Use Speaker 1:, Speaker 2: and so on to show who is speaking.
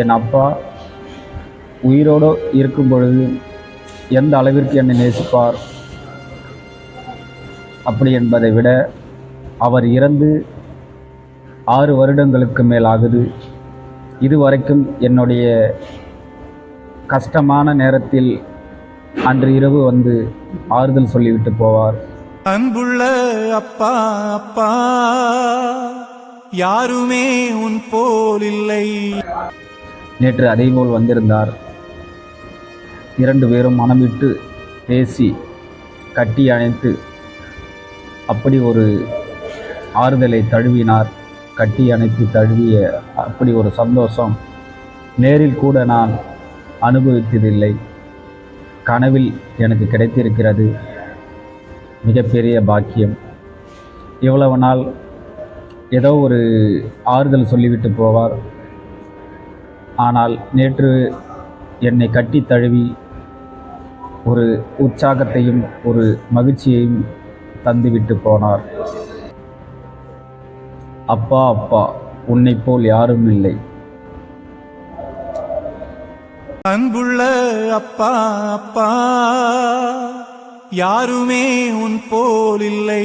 Speaker 1: என் அப்பா உயிரோடு இருக்கும் பொழுது எந்த அளவிற்கு என்னை நேசிப்பார்? அப்படி என்பதை விட அவர் இறந்து ஆறு வருடங்களுக்கு மேலாகுது. இதுவரைக்கும் என்னுடைய கஷ்டமான நேரத்தில் அன்று இரவு வந்து ஆறுதல் சொல்லிவிட்டு போவார்.
Speaker 2: அன்புள்ள அப்பா அப்பா யாருமே உன் போல் இல்லை.
Speaker 1: நேற்று அதேபோல் வந்திருந்தார். இரண்டு பேரும் மனமிட்டு பேசி கட்டி அணைத்து அப்படி ஒரு ஆறுதலை தழுவினார். கட்டி அணைத்து தழுவிய அப்படி ஒரு சந்தோஷம் நேரில் கூட நான் அனுபவித்ததில்லை. கனவில் எனக்கு கிடைத்திருக்கிறது. மிகப்பெரிய பாக்கியம். இவ்வளவு நாள் ஏதோ ஒரு ஆறுதல் சொல்லிவிட்டு போவார். ஆனால் நேற்று என்னை கட்டி தழுவி ஒரு உற்சாகத்தையும் ஒரு மகிழ்ச்சியையும் தந்துவிட்டு போனார். அப்பா அப்பா உன்னை போல் யாரும் இல்லை.
Speaker 2: அன்புள்ள அப்பா அப்பா யாருமே உன் போல் இல்லை.